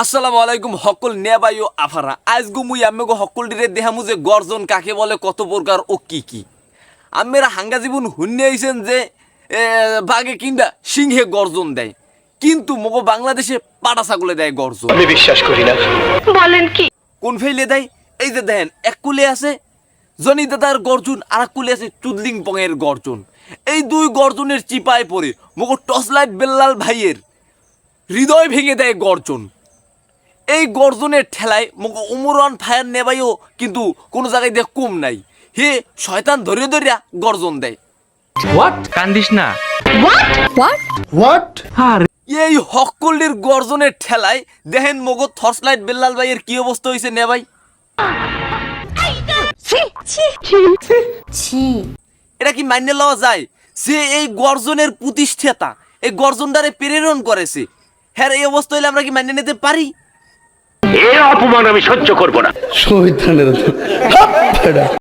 আসসালামু আলাইকুম সকল নেবাই ও আফারা। আজ গো মুই আমেগো সকল ডিরে দেহামু যে গর্জন কাকে বলে কত প্রকার ও কি কি। আমেরা হাঙ্গা জীবন হুন্নে আইছেন যে বাঘে কিংবা সিংহে গর্জন দেয়। কিন্তু মগো বাংলাদেশে পাটা ছাগলে দেয় গর্জন। আমি বিশ্বাস করি না। বলেন কি? কোন ফেলে দেয়? এই যে দেখেন এক কুলে আছে জনি দাদার গর্জন আর এক কুলে আছে চুদলিং পঙের গর্জন। এই দুই গর্জনের চিপায় পড়ে মগো টসলাইট বেল্লাল ভাইয়ের হৃদয় ভেঙে দেয় গর্জন। এই গর্জনের ঠেলায় মগো উমরান ফায়ার নেবাইও কিন্তু কোনো জায়গায় দেখ কম নাই। হে শয়তান ধরে ধরিয়া গর্জন দেয়। কান্দিস না। এই হকল্লির গর্জনের ঠেলায় দেখেন মগো থর্সলাইট বেল্লাল ভাইয়ের কি অবস্থা হয়েছে নে ভাই এটা কি মান্য লওয়া যায়? যে এই গর্জনের প্রতিষ্ঠাতা এই গর্জনটারে প্রেরণ করেছে। হ্যাঁ এই অবস্থা হইলে আমরা কি মান্য নিতে পারি? এ অপমান আমি সহ্য করব না। শহীদ